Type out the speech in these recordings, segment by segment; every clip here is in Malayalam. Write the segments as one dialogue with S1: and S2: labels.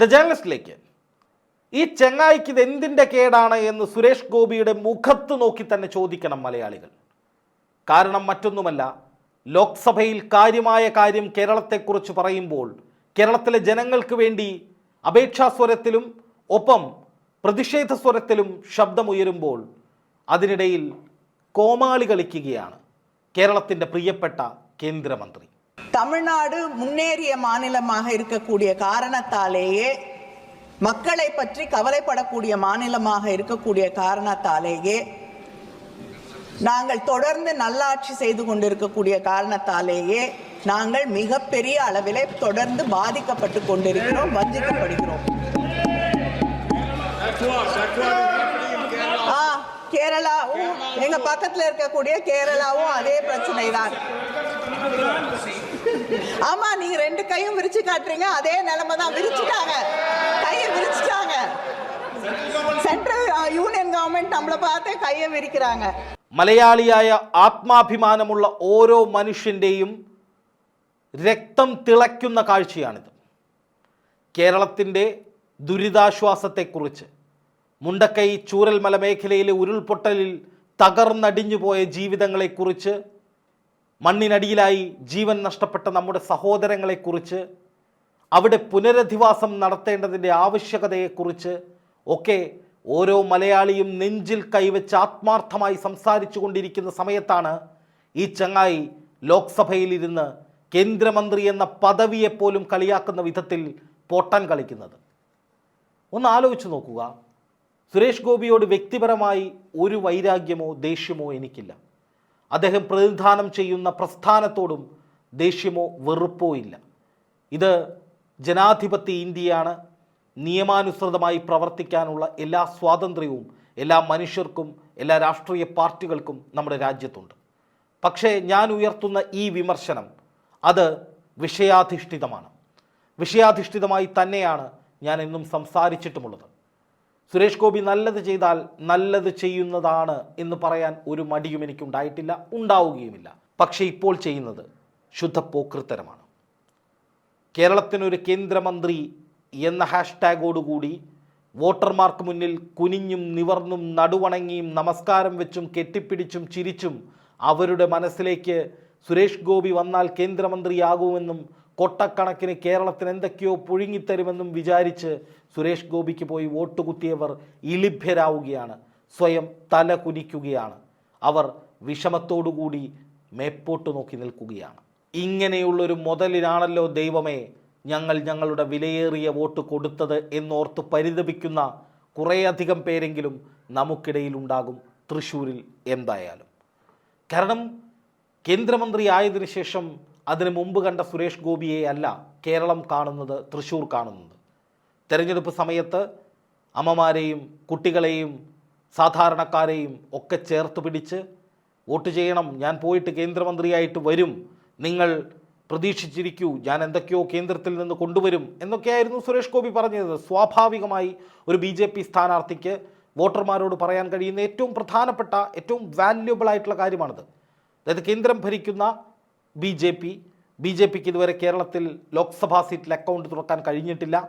S1: ദ ജേർണലിസ്റ്റിലേക്ക് ഈ ചെങ്ങായിക്ക് ഇത് എന്തിന്റെ കേടാണ് എന്ന് സുരേഷ് ഗോപിയുടെ മുഖത്ത് നോക്കി തന്നെ ചോദിക്കണം മലയാളികൾ. കാരണം മറ്റൊന്നുമല്ല ലോക്സഭയിൽ കാര്യമായ കാര്യം കേരളത്തെക്കുറിച്ച് പറയുമ്പോൾ കേരളത്തിലെ ജനങ്ങൾക്ക് വേണ്ടി അപേക്ഷാസ്വരത്തിലും ഒപ്പം പ്രതിഷേധ സ്വരത്തിലും ശബ്ദമുയരുമ്പോൾ അതിനിടയിൽ കോമാളി കളിക്കുകയാണ് കേരളത്തിന്റെ പ്രിയപ്പെട്ട കേന്ദ്രമന്ത്രി.
S2: தமிழ்நாடு முன்னேறிய மாநிலமாக இருக்கக்கூடிய காரணத்தாலேயே மக்களை பற்றி கவலைப்படக்கூடிய மாநிலமாக இருக்கக்கூடிய காரணத்தாலேயே நாங்கள் தொடர்ந்து நல்லாட்சி செய்து கொண்டிருக்கக்கூடிய காரணத்தாலேயே நாங்கள் மிகப்பெரிய அளவிலே தொடர்ந்து பாதிக்கப்பட்டு கொண்டிருக்கிறோம் வஞ்சிக்கப்படுகிறோம். கேரளாவும் எங்க பக்கத்துல இருக்கக்கூடிய கேரளாவும் அதே பிரச்சனை தான் ஆமா நீங்க ரெண்டு கையும் விரிச்சு காட்டுறீங்க அதே நிலைமை தான் விரிச்சுட்டாங்க கையை விரிச்சுட்டாங்க சென்ட்ரல் யூனியன் கவர்மெண்ட் நம்மளை பார்த்து கையை விரிக்கிறாங்க
S1: മലയാളിയായ ആത്മാഭിമാനമുള്ള ഓരോ മനുഷ്യൻ്റെയും രക്തം തിളയ്ക്കുന്ന കാഴ്ചയാണിത് കേരളത്തിൻ്റെ ദുരിതാശ്വാസത്തെക്കുറിച്ച് മുണ്ടക്കൈ ചൂരൽമല മേഖലയിലെ ഉരുൾപൊട്ടലിൽ തകർന്നടിഞ്ഞു പോയ ജീവിതങ്ങളെക്കുറിച്ച് മണ്ണിനടിയിലായി ജീവൻ നഷ്ടപ്പെട്ട നമ്മുടെ സഹോദരങ്ങളെക്കുറിച്ച് അവിടെ പുനരധിവാസം നടത്തേണ്ടതിന്റെ ആവശ്യകതയെക്കുറിച്ച് ഒക്കെ ഓരോ മലയാളിയും നെഞ്ചിൽ കൈവച്ച് ആത്മാർത്ഥമായി സംസാരിച്ചു കൊണ്ടിരിക്കുന്ന സമയത്താണ് ഈ ചങ്ങായി ലോക്സഭയിലിരുന്ന് കേന്ദ്രമന്ത്രി എന്ന പദവിയെപ്പോലും കളിയാക്കുന്ന വിധത്തിൽ പൊട്ടൻ കളിക്കുന്നത്. ഒന്ന് ആലോചിച്ച് നോക്കുക. സുരേഷ് ഗോപിയോട് വ്യക്തിപരമായി ഒരു വൈരാഗ്യമോ ദേഷ്യമോ എനിക്കില്ല. അദ്ദേഹം പ്രതിനിധാനം ചെയ്യുന്ന പ്രസ്ഥാനത്തോടും ദേഷ്യമോ വെറുപ്പോ ഇല്ല. ഇത് ജനാധിപത്യ ഇന്ത്യയാണ്. നിയമാനുസൃതമായി പ്രവർത്തിക്കാനുള്ള എല്ലാ സ്വാതന്ത്ര്യവും എല്ലാ മനുഷ്യർക്കും എല്ലാ രാഷ്ട്രീയ പാർട്ടികൾക്കും നമ്മുടെ രാജ്യത്തുണ്ട്. പക്ഷേ ഞാൻ ഉയർത്തുന്ന ഈ വിമർശനം അത് വിഷയാധിഷ്ഠിതമാണ്. വിഷയാധിഷ്ഠിതമായി തന്നെയാണ് ഞാൻ എന്നും സംസാരിച്ചിട്ടുമുള്ളത്. സുരേഷ് ഗോപി നല്ലത് ചെയ്താൽ നല്ലത് ചെയ്യുന്നതാണ് എന്ന് പറയാൻ ഒരു മടിയും എനിക്കുണ്ടായിട്ടില്ല ഉണ്ടാവുകയുമില്ല. പക്ഷേ ഇപ്പോൾ ചെയ്യുന്നത് ശുദ്ധ പോക്കൃത്തരമാണ് കേരളത്തിനൊരു കേന്ദ്രമന്ത്രി എന്ന ഹാഷ്ടാഗോടുകൂടി വോട്ടർമാർക്ക് മുന്നിൽ കുനിഞ്ഞും നിവർന്നും നടുവണങ്ങിയും നമസ്കാരം വെച്ചും കെട്ടിപ്പിടിച്ചും ചിരിച്ചും അവരുടെ മനസ്സിലേക്ക് സുരേഷ് ഗോപി വന്നാൽ കേന്ദ്രമന്ത്രിയാകുമെന്നും കൊട്ടക്കണക്കിന് കേരളത്തിന് എന്തൊക്കെയോ പുഴുങ്ങിത്തരുമെന്നും വിചാരിച്ച് സുരേഷ് ഗോപിക്ക് പോയി വോട്ട് കുത്തിയവർ ഇളിഭ്യരാവുകയാണ് സ്വയം തല കുനിക്കുകയാണ്. അവർ വിഷമത്തോടുകൂടി മേപ്പോട്ട് നോക്കി നിൽക്കുകയാണ്. ഇങ്ങനെയുള്ളൊരു മുതലിനാണല്ലോ ദൈവമേ ഞങ്ങൾ ഞങ്ങളുടെ വിലയേറിയ വോട്ട് കൊടുത്തത് എന്നോർത്ത് പരിതപിക്കുന്ന കുറേയധികം പേരെങ്കിലും നമുക്കിടയിലുണ്ടാകും തൃശ്ശൂരിൽ എന്തായാലും. കാരണം കേന്ദ്രമന്ത്രി ആയതിനു ശേഷം അതിനു മുമ്പ് കണ്ട സുരേഷ് ഗോപിയെ അല്ല കേരളം കാണുന്നത് തൃശ്ശൂർ കാണുന്നത്. തെരഞ്ഞെടുപ്പ് സമയത്ത് അമ്മമാരെയും കുട്ടികളെയും സാധാരണക്കാരെയും ഒക്കെ ചേർത്ത് പിടിച്ച് വോട്ട് ചെയ്യണം ഞാൻ പോയിട്ട് കേന്ദ്രമന്ത്രിയായിട്ട് വരും നിങ്ങൾ പ്രതീക്ഷിച്ചിരിക്കൂ ഞാൻ എന്തൊക്കെയോ കേന്ദ്രത്തിൽ നിന്ന് കൊണ്ടുവരും എന്നൊക്കെയായിരുന്നു സുരേഷ് ഗോപി പറഞ്ഞത്. സ്വാഭാവികമായി ഒരു ബി ജെ പി സ്ഥാനാർത്ഥിക്ക് വോട്ടർമാരോട് പറയാൻ കഴിയുന്ന ഏറ്റവും പ്രധാനപ്പെട്ട ഏറ്റവും വാല്യുബിൾ ആയിട്ടുള്ള കാര്യമാണിത്. അതായത് കേന്ദ്രം ഭരിക്കുന്ന B J P B J പിക്ക് ഇതുവരെ കേരളത്തിൽ ലോക്സഭാ സീറ്റിൽ അക്കൗണ്ട് തുറക്കാൻ കഴിഞ്ഞിട്ടില്ല.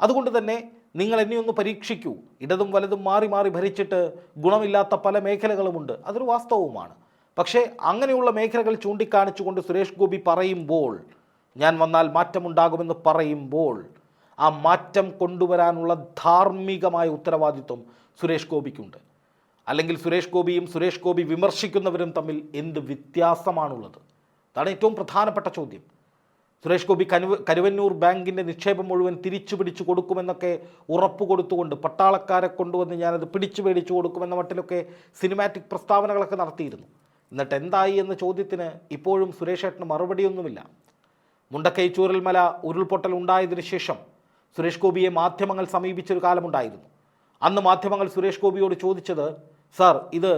S1: അതുകൊണ്ട് തന്നെ നിങ്ങൾ എന്നെ ഒന്ന് പരീക്ഷിക്കൂ. ഇടതും വലതും മാറി മാറി ഭരിച്ചിട്ട് ഗുണമില്ലാത്ത പല മേഖലകളുമുണ്ട്. അതൊരു വാസ്തവവുമാണ്. പക്ഷേ അങ്ങനെയുള്ള മേഖലകൾ ചൂണ്ടിക്കാണിച്ചുകൊണ്ട് സുരേഷ് ഗോപി പറയുമ്പോൾ ഞാൻ വന്നാൽ മാറ്റമുണ്ടാകുമെന്ന് പറയുമ്പോൾ ആ മാറ്റം കൊണ്ടുവരാനുള്ള ധാർമ്മികമായ ഉത്തരവാദിത്വം സുരേഷ് ഗോപിക്കുണ്ട്. അല്ലെങ്കിൽ സുരേഷ് ഗോപിയും സുരേഷ് ഗോപി വിമർശിക്കുന്നവരും തമ്മിൽ എന്ത് വ്യത്യാസമാണുള്ളത്? അതാണ് ഏറ്റവും പ്രധാനപ്പെട്ട ചോദ്യം. സുരേഷ് ഗോപി കനുവ കരുവന്നൂർ ബാങ്കിന്റെ നിക്ഷേപം മുഴുവൻ തിരിച്ചു പിടിച്ചു കൊടുക്കുമെന്നൊക്കെ ഉറപ്പ് കൊടുത്തുകൊണ്ട് പട്ടാളക്കാരെ കൊണ്ടുവന്ന് ഞാനത് പിടിച്ചു മേടിച്ചു കൊടുക്കുമെന്ന മട്ടിലൊക്കെ സിനിമാറ്റിക് പ്രസ്താവനകളൊക്കെ നടത്തിയിരുന്നു. എന്നിട്ട് എന്തായി എന്ന ചോദ്യത്തിന് ഇപ്പോഴും സുരേഷ് ഏട്ടന് മറുപടിയൊന്നുമില്ല. മുണ്ടക്കൈ ചൂരൽമല ഉരുൾപൊട്ടൽ ഉണ്ടായതിനു ശേഷം സുരേഷ് ഗോപിയെ മാധ്യമങ്ങൾ സമീപിച്ചൊരു കാലമുണ്ടായിരുന്നു. അന്ന് മാധ്യമങ്ങൾ സുരേഷ് ഗോപിയോട് ചോദിച്ചത് സാർ ഇത്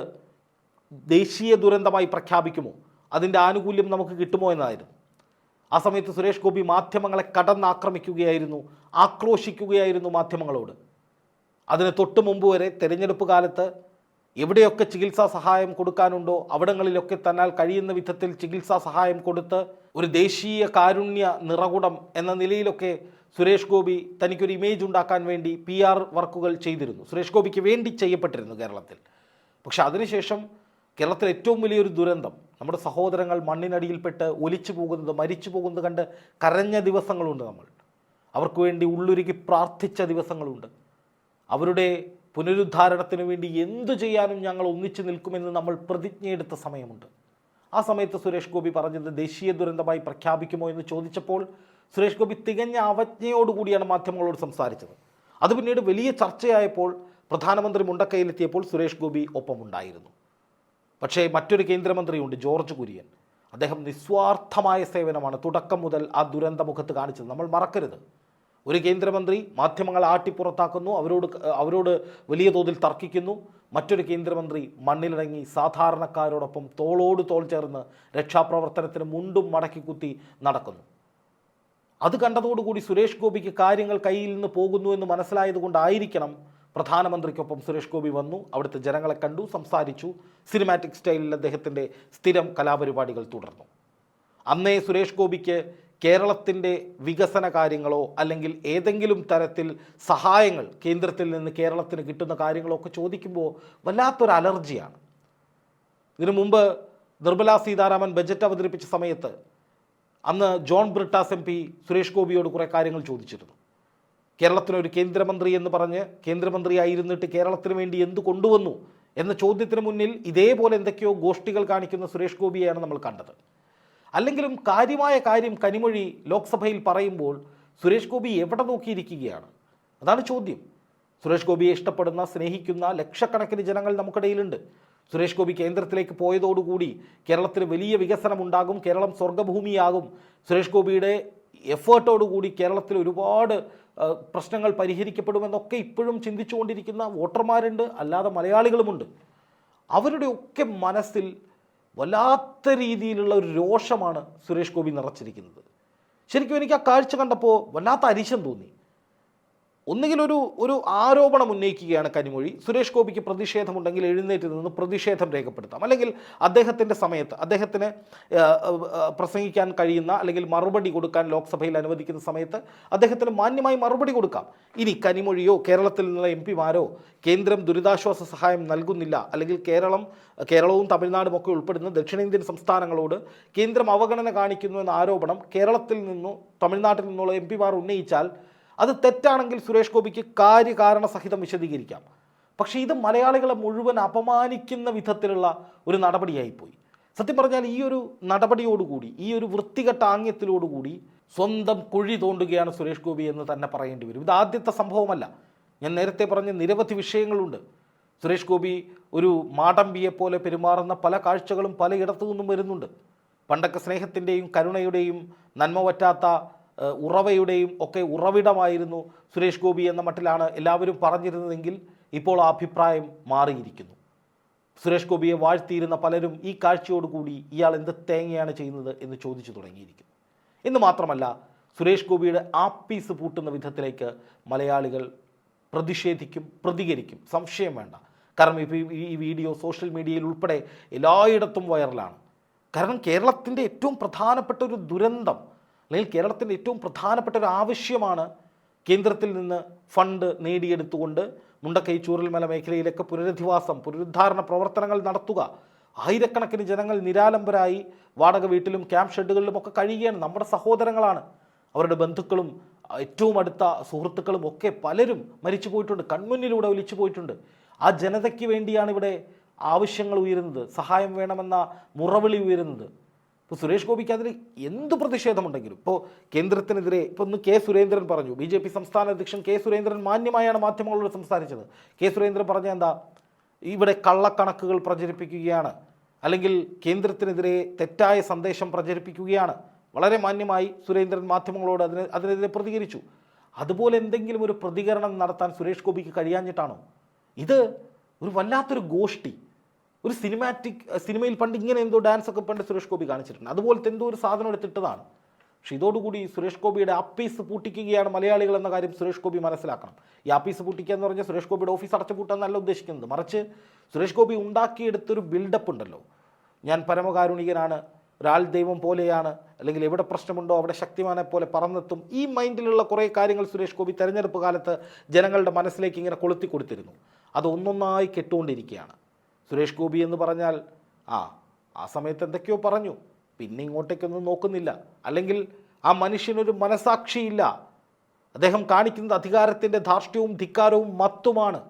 S1: ദേശീയ ദുരന്തമായി പ്രഖ്യാപിക്കുമോ? അതിന്റെ ആനുകൂല്യം നമുക്ക് കിട്ടുമോ എന്നായിരുന്നു. ആ സമയത്ത് സുരേഷ് ഗോപി മാധ്യമങ്ങളെ കടന്നാക്രമിക്കുകയായിരുന്നു ആക്രോശിക്കുകയായിരുന്നു മാധ്യമങ്ങളോട്. അതിന് തൊട്ട് മുമ്പ് വരെ തെരഞ്ഞെടുപ്പ് കാലത്ത് എവിടെയൊക്കെ ചികിത്സാ സഹായം കൊടുക്കാനുണ്ടോ അവിടങ്ങളിലൊക്കെ തന്നാൽ കഴിയുന്ന വിധത്തിൽ ചികിത്സാ സഹായം കൊടുത്ത് ഒരു ദേശീയ കാരുണ്യ നിറകുടം എന്ന നിലയിലൊക്കെ സുരേഷ് ഗോപി തനിക്കൊരു ഇമേജ് ഉണ്ടാക്കാൻ വേണ്ടി പി ആർ വർക്കുകൾ ചെയ്തിരുന്നു. സുരേഷ് ഗോപിക്ക് വേണ്ടി ചെയ്യപ്പെട്ടിരുന്നു കേരളത്തിൽ. പക്ഷെ അതിനുശേഷം കേരളത്തിലെ ഏറ്റവും വലിയൊരു ദുരന്തം. നമ്മുടെ സഹോദരങ്ങൾ മണ്ണിനടിയിൽപ്പെട്ട് ഒലിച്ചു പോകുന്നത് മരിച്ചു പോകുന്നത് കണ്ട് കരഞ്ഞ ദിവസങ്ങളുണ്ട് നമ്മൾ. അവർക്ക് വേണ്ടി ഉള്ളുരുകി പ്രാർത്ഥിച്ച ദിവസങ്ങളുണ്ട്. അവരുടെ പുനരുദ്ധാരണത്തിന് വേണ്ടി എന്തു ചെയ്യാനും ഞങ്ങൾ ഒന്നിച്ചു നിൽക്കുമെന്ന് നമ്മൾ പ്രതിജ്ഞയെടുത്ത സമയമുണ്ട്. ആ സമയത്ത് സുരേഷ് ഗോപി പറഞ്ഞത് ദേശീയ ദുരന്തമായി പ്രഖ്യാപിക്കുമോ എന്ന് ചോദിച്ചപ്പോൾ സുരേഷ് ഗോപി തികഞ്ഞ അവജ്ഞയോടുകൂടിയാണ് മാധ്യമങ്ങളോട് സംസാരിച്ചത്. അത് പിന്നീട് വലിയ ചർച്ചയായപ്പോൾ പ്രധാനമന്ത്രി മുണ്ടക്കയിലെത്തിയപ്പോൾ സുരേഷ് ഗോപി ഒപ്പമുണ്ടായിരുന്നു. പക്ഷേ മറ്റൊരു കേന്ദ്രമന്ത്രിയുണ്ട് ജോർജ് കുര്യൻ. അദ്ദേഹം നിസ്വാർത്ഥമായ സേവനമാണ് തുടക്കം മുതൽ ആ ദുരന്ത മുഖത്ത് കാണിച്ചത്. നമ്മൾ മറക്കരുത്. ഒരു കേന്ദ്രമന്ത്രി മാധ്യമങ്ങളെ ആട്ടിപ്പുറത്താക്കുന്നു അവരോട് അവരോട് വലിയ തോതിൽ തർക്കിക്കുന്നു. മറ്റൊരു കേന്ദ്രമന്ത്രി മണ്ണിലിറങ്ങി സാധാരണക്കാരോടൊപ്പം തോളോട് തോൾ ചേർന്ന് രക്ഷാപ്രവർത്തനത്തിന് മുണ്ടും മടക്കി കുത്തി നടക്കുന്നു. അത് കണ്ടതോടുകൂടി സുരേഷ് ഗോപിക്ക് കാര്യങ്ങൾ കയ്യിൽ നിന്ന് പോകുന്നു എന്ന് മനസ്സിലായതുകൊണ്ടായിരിക്കണം പ്രധാനമന്ത്രിക്കൊപ്പം സുരേഷ് ഗോപി വന്നു. അവിടുത്തെ ജനങ്ങളെ കണ്ടു സംസാരിച്ചു. സിനിമാറ്റിക് സ്റ്റൈലിൽ അദ്ദേഹത്തിന്റെ സ്ഥിരം കലാപരിപാടികൾ തുടർന്നു. അന്നേ സുരേഷ് ഗോപിക്ക് കേരളത്തിന്റെ വികസന കാര്യങ്ങളോ അല്ലെങ്കിൽ ഏതെങ്കിലും തരത്തിൽ സഹായങ്ങൾ കേന്ദ്രത്തിൽ നിന്ന് കേരളത്തിന് കിട്ടുന്ന കാര്യങ്ങളോ ഒക്കെ ചോദിക്കുമ്പോൾ വല്ലാത്തൊരു അലർജിയാണ്. ഇതിനു മുമ്പ് നിർമ്മല സീതാരാമൻ ബജറ്റ് അവതരിപ്പിച്ച സമയത്ത് അന്ന് ജോൺ ബ്രിട്ടാസ് എം സുരേഷ് ഗോപിയോട് കുറേ കാര്യങ്ങൾ ചോദിച്ചിരുന്നു. കേരളത്തിനൊരു കേന്ദ്രമന്ത്രി എന്ന് പറഞ്ഞ് കേന്ദ്രമന്ത്രിയായിരുന്നിട്ട് കേരളത്തിന് വേണ്ടി എന്ത് കൊണ്ടുവന്നു എന്ന ചോദ്യത്തിന് മുന്നിൽ ഇതേപോലെ എന്തൊക്കെയോ ഗോഷ്ഠികൾ കാണിക്കുന്ന സുരേഷ് ഗോപിയെയാണ് നമ്മൾ കണ്ടത്. അല്ലെങ്കിലും കാര്യമായ കാര്യം കനിമൊഴി ലോക്സഭയിൽ പറയുമ്പോൾ സുരേഷ് ഗോപി എവിടെ നോക്കിയിരിക്കുകയാണ്? അതാണ് ചോദ്യം. സുരേഷ് ഗോപിയെ ഇഷ്ടപ്പെടുന്ന സ്നേഹിക്കുന്ന ലക്ഷക്കണക്കിന് ജനങ്ങൾ നമുക്കിടയിലുണ്ട് സുരേഷ് ഗോപി കേന്ദ്രത്തിലേക്ക് പോയതോടുകൂടി കേരളത്തിന് വലിയ വികസനം ഉണ്ടാകും കേരളം സ്വർഗഭൂമിയാകും സുരേഷ് ഗോപിയുടെ എഫേർട്ടോടുകൂടി കേരളത്തിൽ ഒരുപാട് പ്രശ്നങ്ങൾ പരിഹരിക്കപ്പെടുമെന്നൊക്കെ ഇപ്പോഴും ചിന്തിച്ചുകൊണ്ടിരിക്കുന്ന വോട്ടർമാരുണ്ട് അല്ലാതെ മലയാളികളുമുണ്ട്. അവരുടെയൊക്കെ മനസ്സിൽ വല്ലാത്ത രീതിയിലുള്ള ഒരു രോഷമാണ് സുരേഷ് ഗോപി നിറച്ചിരിക്കുന്നത്. ശരിക്കും എനിക്ക് ആ കാഴ്ച കണ്ടപ്പോൾ വല്ലാത്ത അരിശം തോന്നി. ഒന്നുകിൽ ഒരു ഒരു ആരോപണം ഉന്നയിക്കുകയാണ് കനിമൊഴി. സുരേഷ് ഗോപിക്ക് പ്രതിഷേധമുണ്ടെങ്കിൽ എഴുന്നേറ്റ് നിന്ന് പ്രതിഷേധം രേഖപ്പെടുത്താം. അല്ലെങ്കിൽ അദ്ദേഹത്തിന്റെ സമയത്ത് അദ്ദേഹത്തിന് പ്രസംഗിക്കാൻ കഴിയുന്ന അല്ലെങ്കിൽ മറുപടി കൊടുക്കാൻ ലോക്സഭയിൽ അനുവദിക്കുന്ന സമയത്ത് അദ്ദേഹത്തിന് മാന്യമായി മറുപടി കൊടുക്കാം. ഇനി കനിമൊഴിയോ കേരളത്തിൽ നിന്നുള്ള എം പിമാരോ കേന്ദ്രം ദുരിതാശ്വാസ സഹായം നൽകുന്നില്ല. അല്ലെങ്കിൽ കേരളം കേരളവും തമിഴ്നാടും ഒക്കെ ഉൾപ്പെടുന്ന ദക്ഷിണേന്ത്യൻ സംസ്ഥാനങ്ങളോട് കേന്ദ്രം അവഗണന കാണിക്കുന്നു എന്ന ആരോപണം കേരളത്തിൽ നിന്നോ തമിഴ്നാട്ടിൽ നിന്നുള്ള എം പിമാർ ഉന്നയിച്ചാൽ അത് തെറ്റാണെങ്കിൽ സുരേഷ് ഗോപിക്ക് കാര്യകാരണ സഹിതം വിശദീകരിക്കാം. പക്ഷേ ഇത് മലയാളികളെ മുഴുവൻ അപമാനിക്കുന്ന വിധത്തിലുള്ള ഒരു നടപടിയായിപ്പോയി. സത്യം പറഞ്ഞാൽ ഈ ഒരു നടപടിയോടുകൂടി ഈ ഒരു വൃത്തികെട്ട ആംഗ്യത്തിലോടുകൂടി സ്വന്തം കുഴി തോണ്ടുകയാണ് സുരേഷ് ഗോപി എന്ന് തന്നെ പറയേണ്ടി വരും. ഇത് ആദ്യത്തെ സംഭവമല്ല. ഞാൻ നേരത്തെ പറഞ്ഞ നിരവധി വിഷയങ്ങളുണ്ട്. സുരേഷ് ഗോപി ഒരു മാടമ്പിയെ പോലെ പെരുമാറുന്ന പല കാഴ്ചകളും പലയിടത്തു നിന്നും വരുന്നുണ്ട്. പണ്ടൊക്കെ സ്നേഹത്തിന്റെയും കരുണയുടെയും നന്മ പറ്റാത്ത ഉറവയുടെയും ഒക്കെ ഉറവിടമായിരുന്നു സുരേഷ് ഗോപി എന്ന മട്ടിലാണ് എല്ലാവരും പറഞ്ഞിരുന്നതെങ്കിൽ ഇപ്പോൾ ആ അഭിപ്രായം മാറിയിരിക്കുന്നു. സുരേഷ് ഗോപിയെ വാഴ്ത്തിയിരുന്ന പലരും ഈ കാഴ്ചയോടുകൂടി ഇയാൾ എന്ത് തേങ്ങയാണ് ചെയ്യുന്നത് എന്ന് ചോദിച്ചു തുടങ്ങിയിരിക്കുന്നു. എന്ന് മാത്രമല്ല സുരേഷ് ഗോപിയുടെ ആപ്പീസ് പൂട്ടുന്ന വിധത്തിലേക്ക് മലയാളികൾ പ്രതിഷേധിക്കും പ്രതികരിക്കും. സംശയം വേണ്ട. കാരണം ഇപ്പോൾ ഈ- വീഡിയോ സോഷ്യൽ മീഡിയയിൽ ഉൾപ്പെടെ എല്ലായിടത്തും വൈറലാണ്. കാരണം കേരളത്തിന്റെ ഏറ്റവും പ്രധാനപ്പെട്ട ഒരു ദുരന്തം അല്ലെങ്കിൽ കേരളത്തിന്റെ ഏറ്റവും പ്രധാനപ്പെട്ട ഒരു ആവശ്യമാണ് കേന്ദ്രത്തിൽ നിന്ന് ഫണ്ട് നേടിയെടുത്തുകൊണ്ട് മുണ്ടക്കൈ ചൂരൽമല മേഖലയിലൊക്കെ പുനരധിവാസം പുനരുദ്ധാരണ പ്രവർത്തനങ്ങൾ നടത്തുക. ആയിരക്കണക്കിന് ജനങ്ങൾ നിരാലംബരായി വാടക വീട്ടിലും ക്യാമ്പ് ഷെഡുകളിലും ഒക്കെ കഴിയുകയാണ്. നമ്മുടെ സഹോദരങ്ങളാണ്. അവരുടെ ബന്ധുക്കളും ഏറ്റവും അടുത്ത സുഹൃത്തുക്കളും ഒക്കെ പലരും മരിച്ചു പോയിട്ടുണ്ട്. കൺമുന്നിലൂടെ ഒലിച്ചു പോയിട്ടുണ്ട്. ആ ജനതയ്ക്ക് വേണ്ടിയാണ് ഇവിടെ ആവശ്യങ്ങൾ ഉയരുന്നത്. സഹായം വേണമെന്ന മുറവിളി ഉയരുന്നത്. ഇപ്പോൾ സുരേഷ് ഗോപിക്ക് അതിൽ എന്ത് പ്രതിഷേധമുണ്ടെങ്കിലും ഇപ്പോൾ കേന്ദ്രത്തിനെതിരെ ഇപ്പോൾ ഒന്ന് കെ സുരേന്ദ്രൻ പറഞ്ഞു ബി ജെ പി സംസ്ഥാന അധ്യക്ഷൻ കെ സുരേന്ദ്രൻ മാന്യമായാണ് മാധ്യമങ്ങളോട് സംസാരിച്ചത്. കെ സുരേന്ദ്രൻ പറഞ്ഞ എന്താ ഇവിടെ കള്ളക്കണക്കുകൾ പ്രചരിപ്പിക്കുകയാണ് അല്ലെങ്കിൽ കേന്ദ്രത്തിനെതിരെ തെറ്റായ സന്ദേശം പ്രചരിപ്പിക്കുകയാണ്. വളരെ മാന്യമായി സുരേന്ദ്രൻ മാധ്യമങ്ങളോട് അതിന് അതിനെതിരെ പ്രതികരിച്ചു. അതുപോലെ എന്തെങ്കിലും ഒരു പ്രതികരണം നടത്താൻ സുരേഷ് ഗോപിക്ക് കഴിയാഞ്ഞിട്ടാണോ? ഇത് ഒരു വല്ലാത്തൊരു ഗോഷ്ഠി ഒരു സിനിമാറ്റിക് സിനിമയിൽ പണ്ട് ഇങ്ങനെ എന്തോ ഡാൻസ് ഒക്കെ പണ്ട് സുരേഷ് ഗോപി കാണിച്ചിട്ടുണ്ട്. അതുപോലത്തെ എന്തോ ഒരു സാധനം എടുത്തിട്ടതാണ്. പക്ഷെ ഇതോടുകൂടി സുരേഷ് ഗോപിയുടെ അപ്പീസ് പൂട്ടിക്കുകയാണ് മലയാളികൾ എന്ന കാര്യം സുരേഷ് ഗോപി മനസ്സിലാക്കണം. ഈ ആപ്പീസ് പൂട്ടിക്കുക എന്ന് പറഞ്ഞാൽ സുരേഷ് ഗോപിയുടെ ഓഫീസ് അടച്ചു പൂട്ടാന്നല്ല ഉദ്ദേശിക്കുന്നത്. മറിച്ച് സുരേഷ് ഗോപി ഉണ്ടാക്കിയെടുത്തൊരു ബിൽഡപ്പ് ഉണ്ടല്ലോ. ഞാൻ പരമകാരുണികനാണ് ഒരാൾ ദൈവം പോലെയാണ് അല്ലെങ്കിൽ എവിടെ പ്രശ്നമുണ്ടോ അവിടെ ശക്തിമാനെ പോലെ പറന്നെത്തും. ഈ മൈൻഡിലുള്ള കുറേ കാര്യങ്ങൾ സുരേഷ് ഗോപി തെരഞ്ഞെടുപ്പ് കാലത്ത് ജനങ്ങളുടെ മനസ്സിലേക്ക് ഇങ്ങനെ കൊളുത്തി കൊടുത്തിരുന്നു. അത് ഒന്നൊന്നായി കെട്ടുകൊണ്ടിരിക്കുകയാണ്. സുരേഷ് ഗോപി എന്ന് പറഞ്ഞാൽ ആ ആ സമയത്ത് എന്തൊക്കെയോ പറഞ്ഞു. പിന്നെ ഇങ്ങോട്ടേക്കൊന്നും നോക്കുന്നില്ല. അല്ലെങ്കിൽ ആ മനുഷ്യനൊരു മനസാക്ഷിയില്ല. അദ്ദേഹം കാണിക്കുന്നത് അധികാരത്തിന്റെ ധാർഷ്ട്യവും ധിക്കാരവും മത്തുമാണ്.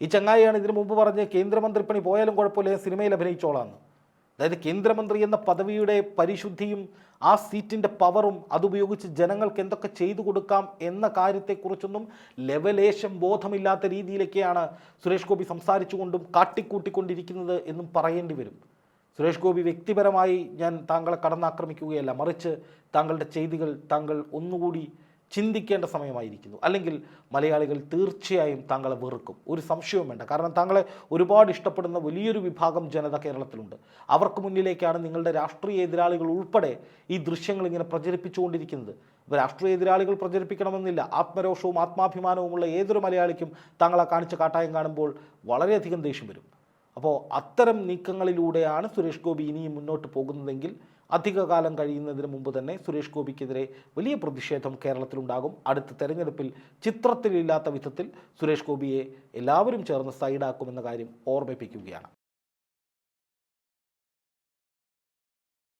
S1: ഈ ചങ്ങായിയാണ് ഇതിനു മുമ്പ് പറഞ്ഞ് കേന്ദ്രമന്ത്രി പണി പോയാലും കുഴപ്പമില്ല സിനിമയിൽ അഭിനയിച്ചോളാന്ന് അതായത് കേന്ദ്രമന്ത്രി എന്ന പദവിയുടെ പരിശുദ്ധിയും ആ സീറ്റിന്റെ പവറും അതുപയോഗിച്ച് ജനങ്ങൾക്ക് എന്തൊക്കെ ചെയ്തു കൊടുക്കാം എന്ന കാര്യത്തെക്കുറിച്ചൊന്നും ലെവലേശം ബോധമില്ലാത്ത രീതിയിലൊക്കെയാണ് സുരേഷ് ഗോപി സംസാരിച്ചുകൊണ്ടും കാട്ടിക്കൂട്ടിക്കൊണ്ടിരിക്കുന്നത് എന്നും പറയേണ്ടി വരും. സുരേഷ് ഗോപി വ്യക്തിപരമായി ഞാൻ താങ്കളെ കടന്നാക്രമിക്കുകയല്ല മറിച്ച് താങ്കളുടെ ചെയ്തികൾ താങ്കൾ ഒന്നുകൂടി ചിന്തിക്കേണ്ട സമയമായിരിക്കുന്നു. അല്ലെങ്കിൽ മലയാളികൾ തീർച്ചയായും താങ്കളെ വെറുക്കും. ഒരു സംശയവും വേണ്ട. കാരണം താങ്കളെ ഒരുപാട് ഇഷ്ടപ്പെടുന്ന വലിയൊരു വിഭാഗം ജനത കേരളത്തിലുണ്ട്. അവർക്ക് മുന്നിലേക്കാണ് നിങ്ങളുടെ രാഷ്ട്രീയ എതിരാളികൾ ഉൾപ്പെടെ ഈ ദൃശ്യങ്ങൾ ഇങ്ങനെ പ്രചരിപ്പിച്ചുകൊണ്ടിരിക്കുന്നത്. ഇപ്പോൾ രാഷ്ട്രീയ എതിരാളികൾ പ്രചരിപ്പിക്കണമെന്നില്ല. ആത്മരോഷവും ആത്മാഭിമാനവുമുള്ള ഏതൊരു മലയാളിക്കും താങ്കളെ കാണിച്ച കാട്ടായം കാണുമ്പോൾ വളരെയധികം ദേഷ്യം വരും. അപ്പോൾ അത്തരം നീക്കങ്ങളിലൂടെയാണ് സുരേഷ് ഗോപി ഇനിയും മുന്നോട്ട് പോകുന്നതെങ്കിൽ അധികകാലം കഴിയുന്നതിന് മുമ്പ് തന്നെ സുരേഷ് ഗോപിക്കെതിരെ വലിയ പ്രതിഷേധം കേരളത്തിലുണ്ടാകും. അടുത്ത തെരഞ്ഞെടുപ്പിൽ ചിത്രത്തിലില്ലാത്ത വിധത്തിൽ സുരേഷ് ഗോപിയെ എല്ലാവരും ചേർന്ന് സൈഡാക്കുമെന്ന കാര്യം ഓർമ്മിപ്പിക്കുകയാണ്.